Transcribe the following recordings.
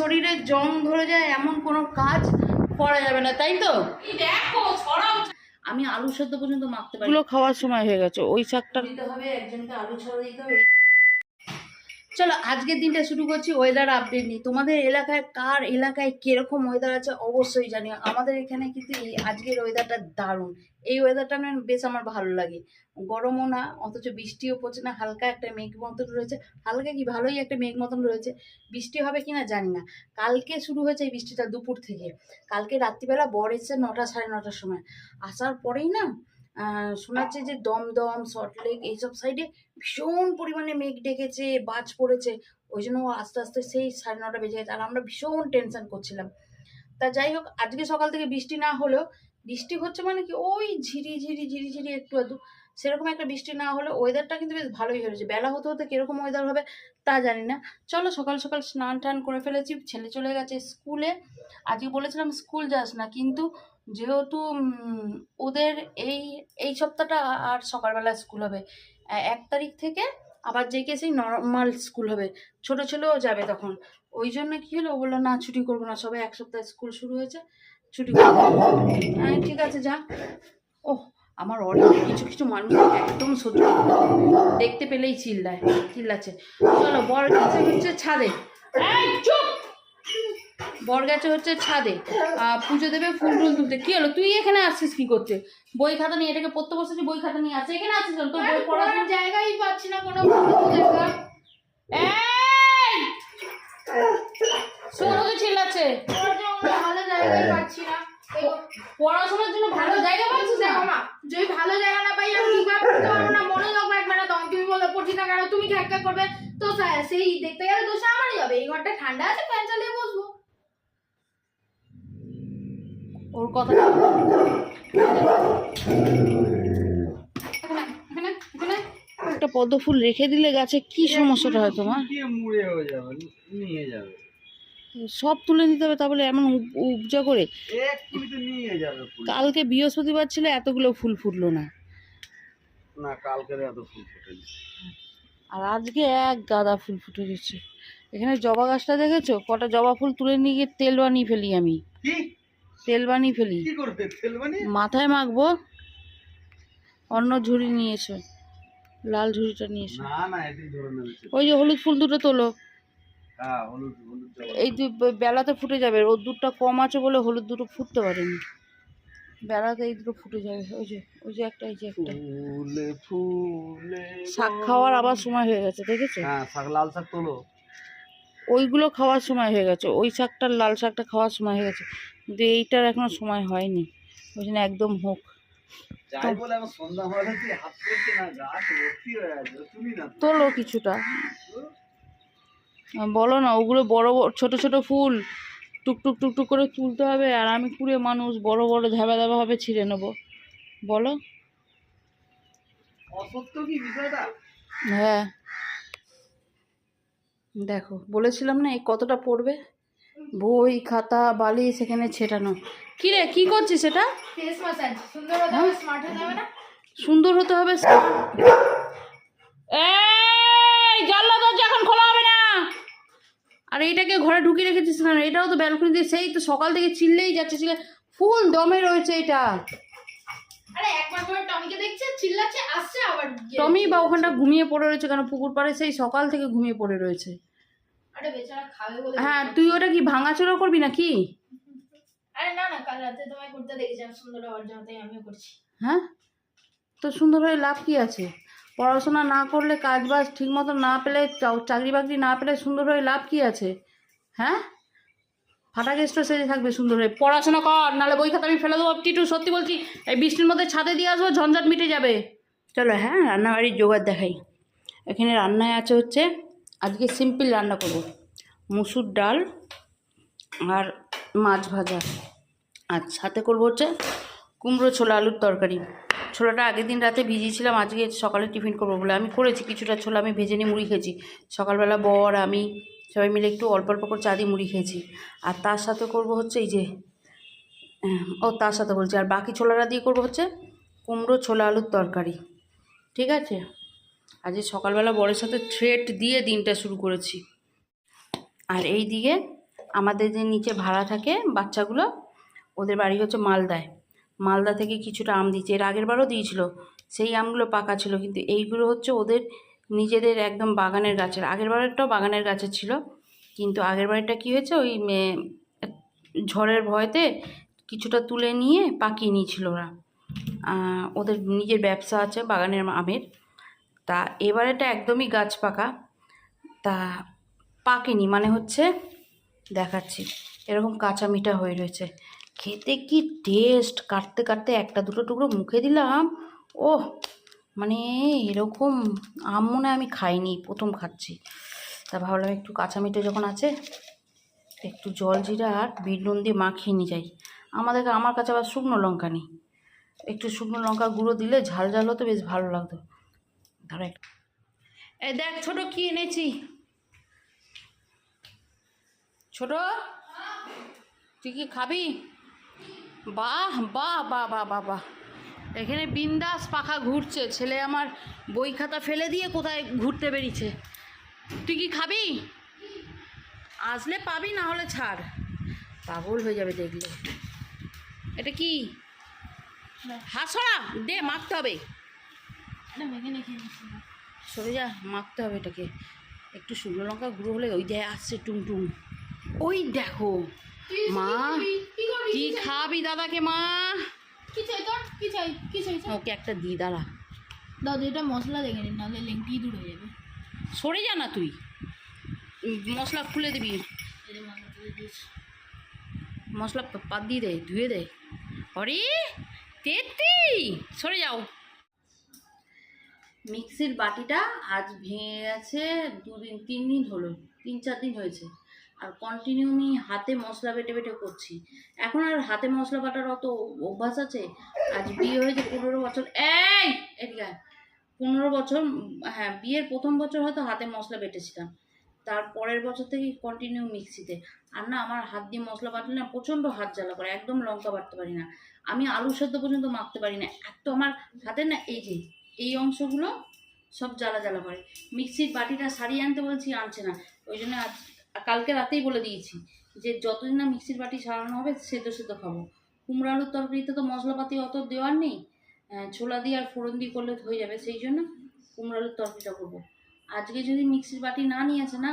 শরীরে জং ধরে যায় এমন কোনো কাজ করা যাবে না তাই তো? আমি আলু সেদ্ধ পর্যন্ত মাখতে পারি। খাওয়ার সময় হয়ে গেছে ওই শাকটা দিতে হবে একজনকে আলু ছড়া দিতে হবে। চলো, আজকের দিনটা শুরু করছি ওয়েদার আপডেট নিয়ে। তোমাদের এলাকায়, কার এলাকায় কীরকম ওয়েদার আছে অবশ্যই জানিও। আমাদের এখানে কিন্তু এই আজকের ওয়েদারটা দারুণ। এই ওয়েদারটা না বেশ আমার ভালো লাগে। গরমও না, অথচ বৃষ্টিও পড়ছে না, হালকা একটা মেঘ মতন রয়েছে। হালকা কি ভালোই একটা মেঘ মতন রয়েছে। বৃষ্টি হবে কি না জানি না। কালকে শুরু হয়েছে এই বৃষ্টিটা দুপুর থেকে। কালকে রাত্রিবেলা বর এসছে নটা, সাড়ে নটার সময়। আসার পরেই না শোনাচ্ছে যে দমদম সল্টলেক এইসব সাইডে ভীষণ পরিমাণে মেঘ ডেকেছে, বাজ পড়েছে। ওই জন্য আস্তে আস্তে সেই সাড়ে নটা বেজে গেছে। আর আমরা ভীষণ টেনশন করছিলাম। তা যাই হোক, আজকে সকাল থেকে বৃষ্টি না হলেও, বৃষ্টি হচ্ছে মানে কি, ওই ঝিরি ঝিরি ঝিরি ঝিরি একটু আধটু। সেরকম একটা বৃষ্টি না হলে ওয়েদারটা কিন্তু বেশ ভালোই হয়েছে। বেলা হতে হতে কীরকম ওয়েদার হবে তা জানি না। চলো সকাল সকাল স্নান টান করে ফেলেছি। ছেলে চলে গেছে স্কুলে। আজকে বলেছিলাম স্কুল যাস না, কিন্তু যেহেতু ওদের এই এই সপ্তাহটা আর সকালবেলা স্কুল হবে। এক তারিখ থেকে আবার জেকে সেই নর্মাল স্কুল হবে। ছোট ছেলেও যাবে তখন। ওই জন্য কি হলো? ও বলল, না, ছুটি করব না। সবাই এক সপ্তাহ স্কুল শুরু হয়েছে, ছুটি হ্যাঁ ঠিক আছে, যা। ও আমার অনেক কিছু কিছু মানুষ একদম সহ্য। দেখতে পেলেই চিল্লায়, চিল্লাচ্ছে। চলো বর হচ্ছে ছাদে। চুপ! বর হচ্ছে ছাদে। পুজো দেবে, ফুল টুল তুলতে। কি হলো? তুই এখানে আসছিস কি করতে? বই খাতা নিয়ে, এটাকে পড়তে বসেছি বই খাতা নিয়ে আসছে এখানে আসছিস? তোর বই পড়ার জায়গাই পাচ্ছি না, কোনো জায়গা। তো চিল্লাচ্ছে ভালো জায়গাই পাচ্ছি না। পড়াশোনার জন্য ভালো জায়গা পাচ্ছিস দেখো মা, যদি ভালো জায়গা না পাই, আমি ঠিকভাবে পড়তে পারব না, মনে লাগবে একবার না, তখন তুমি বললে পড়ছি না কেন? তুমি খ্যাক করবে। তো সেই দেখতে গেলে দোষ আমারই হবে। এই ঘরটা ঠান্ডা আছে, ফ্যান চালিয়ে বসবো। ওর কথা একটা পদ্ম ফুল রেখে দিলে গাছে কি সমস্যাটা হয় তোমার? হয়ে নিয়ে যাবে। সব তুলে নিতে হবে তাহলে এমন উপ- উপজা করে। কালকে বৃহস্পতিবার ছিল এতগুলো ফুল ফুটলো না। না কালকে এত ফুল ফোটেনি। আর আজকে এক গাদা ফুল ফুটে গেছে। এখানে জবা গাছটা দেখেছ? কটা জবা ফুল তুলে নিয়ে গিয়ে তেল বানিয়ে ফেলি আমি। কি? তেল বানিয়ে ফেলি মাথায় মাখবো অন্য ঝুড়ি নিয়েছে লাল ঝুড়িটা নিয়েছে। ওই যে হলুদ ফুল দুটো তোলো। হ্যাঁ এই বেলাতে ফুটে যাবে রোদ্দুরটা কম আছে বলে হলুদ দুটো ফুটতে পারেনি। বেলাতে এই দুটো ফুটে যাবে ওই যে ওই যে একটা এই যে একটা। শাক খাওয়ার আবার সময় হয়ে গেছে দেখেছ? হ্যাঁ শাক লাল শাক তোলো। ওইগুলো খাওয়ার সময় হয়ে গেছে ওই শাকটার লাল শাকটা খাওয়ার সময় হয়ে গেছে। কিন্তু এইটার এখনও সময় হয়নি। ওই জন্য একদম হোক। তোলো কিছুটা। বলো না ওগুলো বড় বড় ছোট ছোট ফুল। টুকটুক টুকটুক করে তুলতে হবে আর আমি কুড়ে মানুষ বড় বড় ধাবা ধাবা হবে ছিঁড়ে নেব। বলো। অসত্য কি বিষয়টা? হ্যাঁ। দেখো বলেছিলাম না এই কতটা পড়বে? বই খাতা বালি সেখানে ছেটানো। কি রে কি করছিস সেটা? সুন্দর হতে হবে স্মার্ট হতে হবে না? সুন্দর হতে হবে এই জানলা দরজা এখন খোলা হবে না। আর এইটাকে ঘরে ঢুকিয়ে রেখেছিস না এটাও তো ব্যালকনি দিয়ে সেই তো সকাল থেকে চিল্লেই যাচ্ছে চিল্লে। ফুল দমে রয়েছে এটা। আরে একবার করে টমিকে দেখছে চিল্লাচ্ছে আসছে আবার টমি বা ওখানটা ঘুমিয়ে পড়ে রয়েছে কেন? পুকুর পাড়ে সেই সকাল থেকে ঘুমিয়ে পড়ে রয়েছে আরে বেচারা খাবে বলে হ্যাঁ তুই ওটা কি ভাঙাচোরা করবি নাকি? আরে না না কাল রাতে তোমায় করতে দেখেছিলাম সুন্দর হওয়ার জন্য তাই আমিও করছি। হ্যাঁ? তো সুন্দর হয়ে লাভ কি আছে? পড়াশোনা না করলে কাজ বাজ ঠিক মতো না পেলে চাকরি বাকরি না পেলে সুন্দর হয়ে লাভ কি আছে? হ্যাঁ? ফাটা গেস্ট সেজে থাকবে সুন্দর হয়ে। পড়াশোনা কর নাহলে বই খাতা আমি ফেলে দেবো। টিটু সত্যি বলছি এই বৃষ্টির মধ্যে ছাদে দিয়ে আসব ঝঞ্ঝট মিটে যাবে। চলো হ্যাঁ রান্নাবাড়ির জোগাড় দেখাই। এখানে রান্নায় আছে হচ্ছে আজকে সিম্পল রান্না করব। মুসুর ডাল আর মাছ ভাজা। আর সাথে করব হচ্ছে কুমড়ো ছোলা, আলুর তরকারি। ছোলাটা আগের দিন রাতে ভিজিয়েছিলাম, আজকে সকালে টিফিন করব বলে। আমি করেছি, কিছুটা ছোলা আমি ভেজে নিয়ে মুড়ি খেয়েছি। সকালবেলা বর, আমি সবাই মিলে একটু অল্প অল্প করে চা দিয়ে মুড়ি খেয়েছি। আর তার সাথে করব হচ্ছে এই যে, ও তার সাথে বলছি, আর বাকি ছোলাটা দিয়ে করব হচ্ছে কুমড়ো ছোলা, আলুর তরকারি। ঠিক আছে? আজকে সকালবেলা বরের সাথে থ্রেট দিয়ে দিনটা শুরু করেছি। আর এই দিকে আমাদের যে নিচে ভাড়া থাকে বাচ্চাগুলো, ওদের বাড়ি হচ্ছে মালদায়। মালদা থেকে কিছুটা আম দিচ্ছে। এর আগের বারও দিয়েছিল, সেই আমগুলো পাকা ছিল, কিন্তু এইগুলো হচ্ছে ওদের নিজেদের একদম বাগানের গাছের। আগের বারেরটাও বাগানের গাছের ছিল, কিন্তু আগের বাড়িটা কী হয়েছে, ওই ঝড়ের ভয়তে কিছুটা তুলে নিয়ে পাকিয়ে নিয়েছিল ওরা। ওদের নিজের ব্যবসা আছে বাগানের আমের। তা এবারেটা একদমই গাছ পাকা। তা পাকেনি মানে হচ্ছে দেখাচ্ছি। এরকম কাঁচা মিঠা হয়ে রয়েছে। খেতে কি টেস্ট কাটতে কাটতে একটা দুটো টুকরো মুখে দিলাম। ও মানে এরকম আম মনে আমি খাইনি, প্রথম খাচ্ছি। তা ভাবলাম একটু কাঁচা মিঠে যখন আছে, একটু জল জিরা আর বিট নুন দিয়ে মাখিয়ে নিয়ে যাই। আমাদের আমার কাছে আবার শুকনো লঙ্কা নেই। একটু শুকনো লঙ্কা গুঁড়ো দিলে ঝাল ঝাল হতো, বেশ ভালো লাগতো। ধরো এই দেখ, ছোট কি এনেছি? ছোট? তুই কি খাবি? বাহ বাহ বাহ বাহ বাহ বাহ। এখানে বিন্দাস পাখা ঘুরছে। ছেলে আমার বই খাতা ফেলে দিয়ে কোথায় ঘুরতে বেরিয়েছে? তুই কি খাবি? আসলে পাবি না হলে ছাড়। পাগল হয়ে যাবে দেখলে। এটা কি? হাসড়া দে মাখতে হবে। সরে যা মাখতে হবে এটাকে। একটু শুকনো লঙ্কা গুঁড়ো হলে ওই দেয় আসছে টুমটুম ওই দেখো মা কি খাবি দাদাকে মা? কি চাই তোর? কি চাই? কি চাই? ওকে একটা দি দাঁড়া। দাদু এটা মশলা দেখে নিন নাহলে লেংটি দূর হয়ে যাবে। সরে যা না তুই। মশলা খুলে দিবি। মশলা। পাত দিয়ে দে ধুয়ে দে। অরে তেত্তি সরে যাও। মিক্সির বাটিটা আজ ভেঙে গেছে দুদিন তিন দিন হলো তিন চার দিন হয়েছে। আর কন্টিনিউ আমি হাতে মশলা বেটে বেটে করছি। এখন আর হাতে মশলা বাটার অত অভ্যাস আছে? আজ বিয়ে হয়েছে পনেরো বছর। এই, এদিকে পনেরো বছর হ্যাঁ বিয়ের প্রথম বছর হয়তো হাতে মশলা বেটেছিলাম। তার পরের বছর থেকে কন্টিনিউ মিক্সিতে। আর না, আমার হাত দিয়ে মশলা বাটলে না প্রচণ্ড হাত জ্বালা করে, একদম লঙ্কা বাটতে পারি না। আমি আলু সেদ্ধ পর্যন্ত মাখতে পারি না। এত আমার হাতে না, এই যে, এই অংশগুলো সব জ্বালা জ্বালা করে। মিক্সির বাটিটা সারিয়ে আনতে বলছি, আনছে না। ওই জন্য আজ কালকে রাতেই বলে দিয়েছি যে যতদিন না মিক্সির বাটি সারানো হবে সেদ্ধ সেদ্ধ খাব। কুমড়ো আলুর তরকারিতে তো মশলাপাতি অত দেওয়ার নেই ছোলা দিয়ে আর ফোড়ন দিয়ে করলে হয়ে যাবে, সেই জন্য কুমড়ো আলুর তরকারিটা করব। আজকে যদি মিক্সির বাটি না নিয়ে আসে না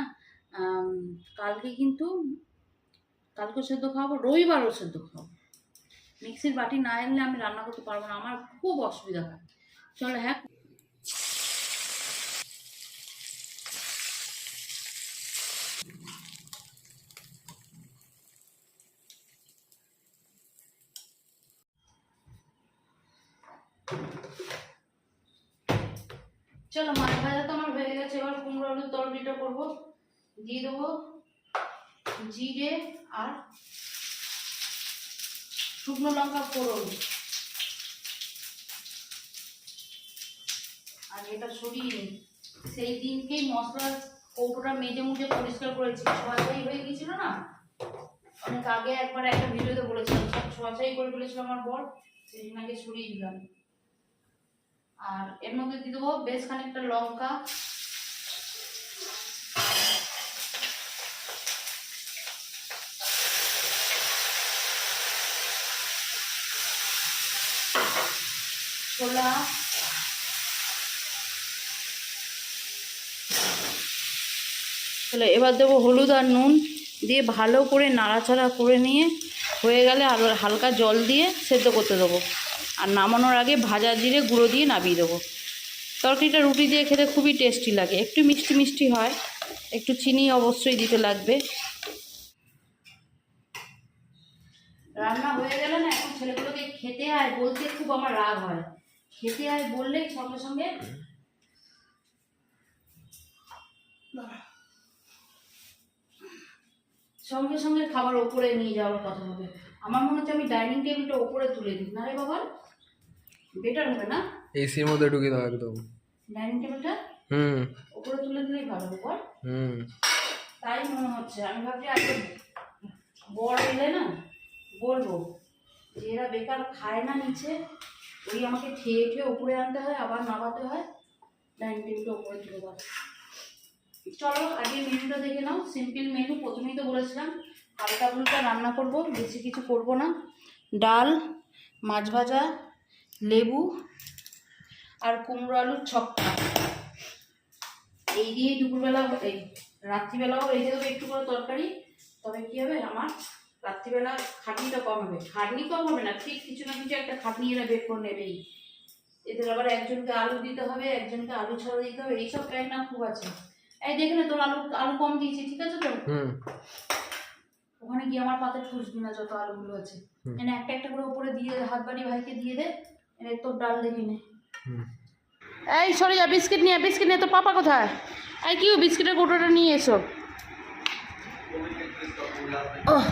কালকে কিন্তু কালকে সেদ্ধ খাওয়াবো, রবিবারও সেদ্ধ খাওয়াবো। মিক্সির বাটি না এলে আমি রান্না করতে পারব না, আমার খুব অসুবিধা হয়। চলো হ্যাঁ চলো মাছ ভাজা তো আমার হয়ে গেছে এবার কুমড়ো আলুর তরকারিটা করব, দিয়ে দেবো জিরে আর শুকনো লঙ্কা ফোড়ন। আর এটা সরিয়ে নিই। সেই দিনকেই মশলার কৌটোটা মেজে মুজে পরিষ্কার করেছি। ছোঁয়াছাই হয়ে গেছিল না? অনেক আগে একবার একটা ভিডিওতে বলেছিলাম, সব ছোঁয়াছাই করে ফেলেছিল আমার বর, সেই জন্য আগে সরিয়ে দিলাম। আর এর মধ্যে দিয়ে দেবো বেশ খানিকটা লঙ্কা ছোলা তাহলে এবার দেবো হলুদ আর নুন দিয়ে ভালো করে নাড়াচাড়া করে নিয়ে হয়ে গেলে আর হালকা জল দিয়ে সেদ্ধ করতে দেবো। আর নামানোর আগে ভাজা জিরে গুঁড়ো দিয়ে নামিয়ে দেবো। তরকারিটা রুটি দিয়ে খেতে খুবই টেস্টি লাগে। একটু মিষ্টি মিষ্টি হয়। একটু চিনি অবশ্যই দিতে লাগবে। রান্না হয়ে গেলে না এখন ছেলেগুলোকে খেতে আয় বলতে খুব আমার রাগ হয়। খেতে আয় বললেই সঙ্গে সঙ্গে সঙ্গে সঙ্গে খাবার ওপরে নিয়ে যাওয়ার কথা হবে। আমার মনে হচ্ছে আমি ডাইনিং টেবিলটা ওপরে তুলে দিই। না রে বাবা বেটার হবে না? এসির মধ্যে ঢুকে দাও একদম। ডাইনিং টেবিলটা হুম। ওপরে তুলে দিলেই ভালো হবে বল। হুম। তাই মনে হচ্ছে। আমি ভাবছি আজকে বর এলে না বলব যে এরা বেকার খায় না নিচে। ওই আমাকে খেয়ে খেয়ে উপরে আনতে হয়, আবার নামাতে হয়। ডাইনিং টেবিলটা উপরে তুলে দাও। চলো আগে মেনুটা দেখে নাও। সিম্পল মেনু প্রথমেই তো বলেছিলাম, হালকা ফুলকা রান্না করব, বেশি কিছু করব না। ডাল, মাছ ভাজা, লেবু আর কুমড়ো আলুর ছক্কা। এই দিয়েই দুপুরবেলা এই রাত্রিবেলাও রেখে দেবো একটু করে তরকারি, তবে কী হবে? আমার রাত্রিবেলা খাটনিটা কম হবে। খাটনি কম হবে না ঠিক কিছু না কিছু একটা খাটনি এরা বের করে নেবেই। এদের আবার একজনকে আলু দিতে হবে একজনকে আলু ছাড়া দিতে হবে এইসব না খুব আছে। এই দেখে না তোর আলু আলু কম দিয়েছি ঠিক আছে তো? ওখানে গিয়ে আমার পাতে ঠুসবি না যত আলুগুলো আছে। এনে একটা একটা করে উপরে দিয়ে দে, হাত বাড়ি ভাইকে দিয়ে দে এনে তোর ডাল দেখি নে। এই সরে যা বিস্কিট নিয়ে বিস্কিট নিয়ে তো পাপা কোথায়? এই কি বিস্কিটের কৌটোটা নিয়ে এসো। ওহ,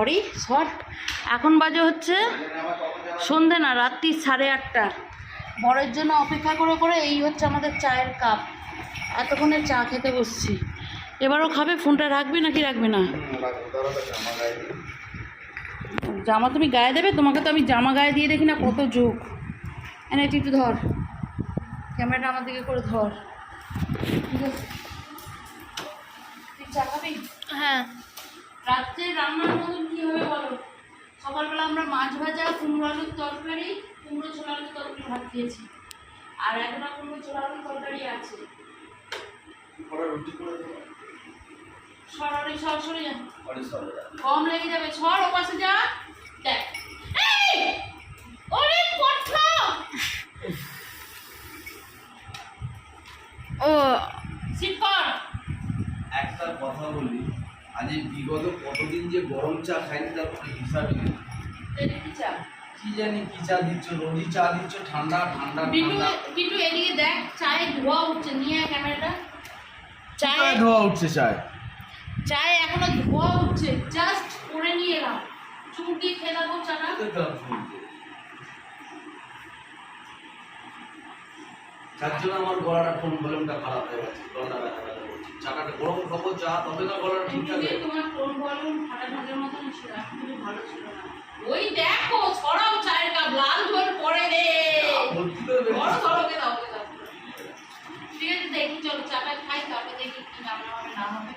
অরি শর্ট এখন বাজে হচ্ছে সন্ধে না, রাত্রি সাড়ে আটটা। বরের জন্য অপেক্ষা করে করে এই হচ্ছে আমাদের চায়ের কাপ। এতক্ষণে চা খেতে বসছি। এবারও খাবে? ফোনটা রাখবি নাকি রাখবি না? জামা তুমি গায়ে দেবে? তোমাকে তো আমি জামা গায়ে দিয়ে দেখি না, কত যুগ এনে একটু একটু ধর। ক্যামেরাটা আমার দিকে করে ধর। ঠিক আছে? তুই চা খাবি? হ্যাঁ। রাত্রে রান্নার মতন কি হবে বলো? সকালবেলা আমরা মাছ ভাজা কুমড়ো আলুর তরকারি কুমড়ো ছোলা আলুর তরকারি ভাত খেয়েছি। আর একটা কুমড়ো ছোলা আলুর তরকারি আছে। যা। কম লেগে যাবে। ছড় ও পাশে যা। দেখ। এই! ওরে কঠা ও সিট একটা কথা বলি। আজ এই বিগত কতদিন যে গরম চা খাইনি তার কোনো হিসাবই নেই। কি জানি কি চা দিচ্ছ রোজই চা দিচ্ছ ঠান্ডা ঠান্ডা বিটু এদিকে দেখ চায়ে ধোয়া উঠছে নিয়ে ক্যামেরাটা। চায়ে ধোয়া উঠছে চায়? চায়ে এখনও ধোয়া উঠছে জাস্ট করে নিয়ে এলাম। চুমুক দিয়ে খেয়ে দেখো চাটা। যার জন্য আমার গলাটা ফোন ভলিউমটা খারাপ হয়ে গেছে গলাটা ব্যথা ব্যথা গরম খাব চা তবে না গলাটা ঠিক একটু তোমার টোন ভলিউম ফাটা ফাটার মতন ছিল এখন ভালো ছিল না। ওই দেখো ছড়াও চায়ের কাপ লাল ঝোল পড়ে রে ভর্তি করে বেরিয়ে বড় আসছে। দাও ঠিক আছে দেখি চলো চাটা খাই তারপরে দেখি কি রান্না হবে না হবে।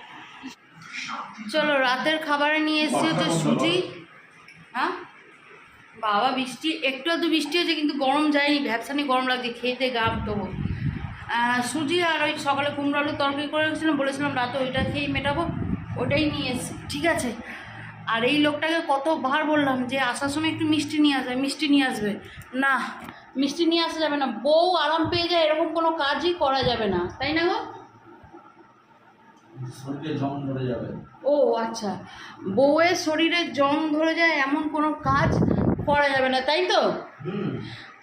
চলো রাতের খাবারে নিয়ে এসেছি হচ্ছে সুজি। হ্যাঁ? বাবা বৃষ্টি একটু আধটু বৃষ্টি হয়েছে কিন্তু গরম যায়নি। ভ্যাপসানি গরম লাগছে খেতে গাম তবু আহ, সুজি আর ওই সকালে কুমড়ো আলুর তরকারি করে রেখেছিলাম বলেছিলাম রাতে ওইটা খেয়েই মেটাবো ওটাই নিয়ে এসেছি। ঠিক আছে? আর এই লোকটাকে কতবার বললাম যে আসার সময় একটু মিষ্টি নিয়ে আসবে মিষ্টি নিয়ে আসবে। না মিষ্টি নিয়ে আসা যাবে না। বউ আরাম পেয়ে যায় এরকম কোনো কাজই করা যাবে না। তাই না গো? ও আচ্ছা। বউয়ের শরীরে জং ধরে যায় এমন কোনো কাজ করা যাবে না তাই তো?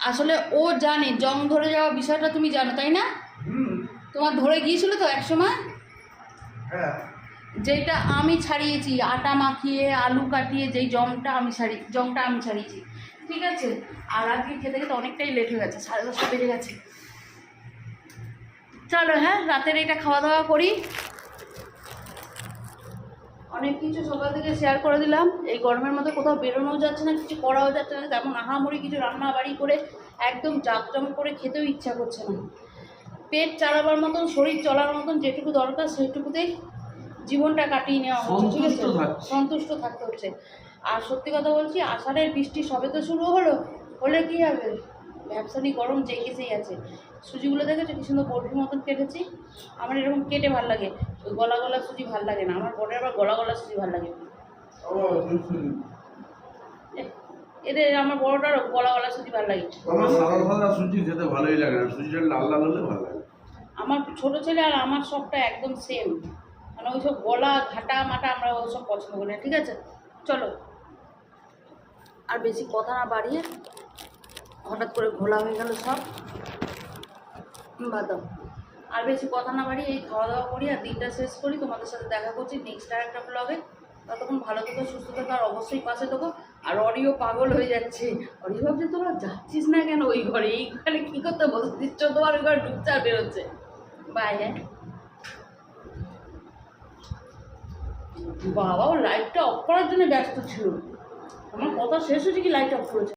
আসলে ও জানে জং ধরে যাওয়া বিষয়টা তুমি জানো তাই না? তোমার ধরে গিয়েছিল তো একসময় হ্যাঁ। যেটা আমি ছাড়িয়েছি আটা মাখিয়ে আলু কাটিয়ে যেই জংটা আমি ছাড়ি জংটা আমি ছাড়িয়েছি ঠিক আছে? আর আজকে খেতে খেতে অনেকটাই লেট হয়ে গেছে সাড়ে দশটা বেজে গেছে। চলো হ্যাঁ রাতের এটা খাওয়া দাওয়া করি। অনেক কিছু সকাল থেকে শেয়ার করে দিলাম। এই গরমের মধ্যে কোথাও বেরোনোও যাচ্ছে না কিছু করাও যাচ্ছে না তেমন আহামরি কিছু রান্না বাড়ি করে একদম জাঁকজমক করে খেতেও ইচ্ছা করছে না। পেট চালাবার মতন শরীর চলার মতন যেটুকু দরকার সেইটুকুতেই জীবনটা কাটিয়ে নেওয়া হচ্ছে ঠিক আছে? সন্তুষ্ট থাকতে হচ্ছে। আর সত্যি কথা বলছি আষাঢ়ের বৃষ্টি সবে তো শুরু হলো হলে কি হবে? ব্যবসানি গরম জেগেছেই আছে। সুজিগুলো দেখেছ? কি সুন্দর বরফির মতন কেটেছি। আমার এরকম কেটে ভালো লাগে। ওই গলা গলা সুজি ভালো লাগে না। আমার বরের আবার গলা গলা সুজি ভালো লাগে। এদের আমার বড়টার গলা গলা সুজি ভালো লাগে। আমার সাদা সাদা সুজি খেতে ভালোই লাগে না। সুজিটা লাল লাল হলে ভালো লাগে। আমার ছোট ছেলে আর আমার সবটা একদম সেম মানে ওইসব গলা ঘাটা মাটা আমরা ওসব পছন্দ করি না ঠিক আছে? চলো। আর বেশি কথা না বাড়িয়ে হঠাৎ করে ঘোলা হয়ে গেল সব। বাদ দাও। আর বেশি কথা না বাড়ি এই খাওয়া দাওয়া করি আর দিনটা শেষ করি। তোমাদের সাথে দেখা করছি নেক্সট আর একটা ব্লগে ততক্ষণ ভালো থেকো, সুস্থ থেকো, আর অবশ্যই পাশে থেকো। আর অডিও পাগল হয়ে যাচ্ছে। অডিও ভাবছে, তোরা যাচ্ছিস না কেন ওই ঘরে? এই ঘরে কী করতে বসছিস তোমার ওই ঘরে ঢুকছে আর বেরোচ্ছে। বাই হ্যাঁ। বাবা, ও লাইটটা অফ করার জন্য ব্যস্ত ছিল। আমার কথা শেষ হয়েছে কি লাইট অফ করেছে?